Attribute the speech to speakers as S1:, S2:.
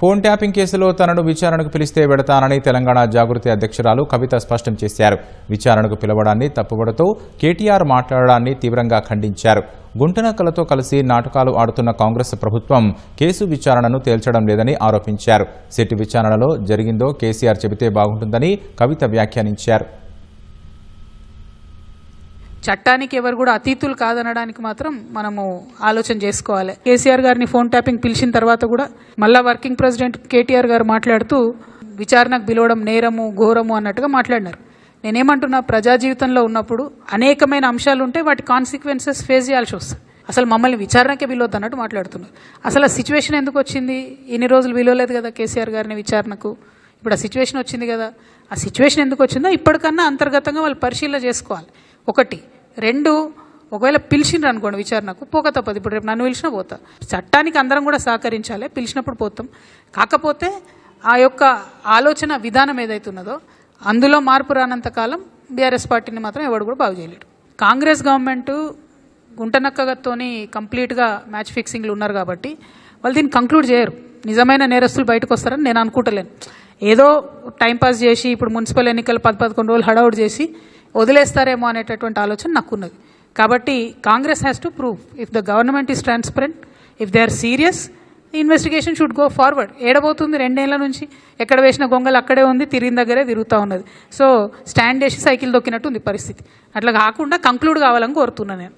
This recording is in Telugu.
S1: ఫోన్ ట్యాపింగ్ కేసులో తనను విచారణకు పిలిస్తే వెడతానని తెలంగాణ జాగృతి అధ్యక్షురాలు కవిత స్పష్టం చేశారు. విచారణకు పిలవడాన్ని తప్పుబడతో కేటీఆర్ మాట్లాడడాన్ని తీవ్రంగా ఖండించారు. గుంటనక్కలతో కలిసి నాటకాలు ఆడుతున్న కాంగ్రెస్ ప్రభుత్వం కేసు విచారణను తేల్చడం లేదని ఆరోపించారు. సిట్ విచారణలో జరిగిందో కేసీఆర్ చెబితే బాగుంటుందని కవిత వ్యాఖ్యానించారు.
S2: చట్టానికి ఎవరు కూడా అతీతులు కాదనడానికి మాత్రం మనము ఆలోచన చేసుకోవాలి. కేసీఆర్ గారిని ఫోన్ ట్యాపింగ్ పిలిచిన తర్వాత కూడా మళ్ళా వర్కింగ్ ప్రెసిడెంట్ కేటీఆర్ గారు మాట్లాడుతూ విచారణకు పిలవడం నేరము ఘోరము అన్నట్టుగా మాట్లాడినారు. నేనేమంటున్నా ప్రజా జీవితంలో ఉన్నప్పుడు అనేకమైన అంశాలు ఉంటే వాటి కాన్సిక్వెన్సెస్ ఫేస్ చేయాల్సి వస్తుంది. అసలు మమ్మల్ని విచారణకే విలువద్దు అన్నట్టు మాట్లాడుతున్నారు. అసలు ఆ సిచ్యువేషన్ ఎందుకు వచ్చింది? ఇన్ని రోజులు విలువలేదు కదా కేసీఆర్ గారిని విచారణకు? ఇప్పుడు ఆ సిచ్యువేషన్ వచ్చింది కదా. ఆ సిచ్యువేషన్ ఎందుకు వచ్చిందో ఇప్పటికన్నా అంతర్గతంగా వాళ్ళు పరిశీలన చేసుకోవాలి. ఒకటి రెండు ఒకవేళ పిలిచిండ్రు అనుకోండి విచారణకు పోక తప్పదు. ఇప్పుడు రేపు నన్ను పిలిచినా పోతా. చట్టానికి అందరం కూడా సహకరించాలి. పిలిచినప్పుడు పోతాం. కాకపోతే ఆ యొక్క ఆలోచన విధానం ఏదైతే ఉన్నదో అందులో మార్పు రానంత కాలం బీఆర్ఎస్ పార్టీని మాత్రం ఎవడు కూడా బాగు చేయలేడు. కాంగ్రెస్ గవర్నమెంట్ గుంటనక్కగతోని కంప్లీట్గా మ్యాచ్ ఫిక్సింగ్లు ఉన్నారు కాబట్టి వాళ్ళు దీన్ని కంక్లూడ్ చేయరు. నిజమైన నేరస్తులు బయటకు వస్తారని నేను అనుకుంటలేను. ఏదో టైంపాస్ చేసి ఇప్పుడు మున్సిపల్ ఎన్నికలు పది పదకొండు రోజులు హడావుడ్ చేసి వదిలేస్తారేమో అనేటటువంటి ఆలోచన నాకున్నది. కాబట్టి Congress has to prove if the government is transparent if they are serious investigation should go forward ఏడబోతుంది రెండేళ్ళ నుంచి. ఎక్కడ వేసిన గొంగలు అక్కడే ఉంది తిరిగిన దగ్గరే తిరుగుతూ ఉన్నది. సో స్టాండ్ చేసి సైకిల్ దొక్కినట్టు ఉంది పరిస్థితి. అట్లా కాకుండా కంక్లూడ్ కావాలని కోరుతున్నాను నేను.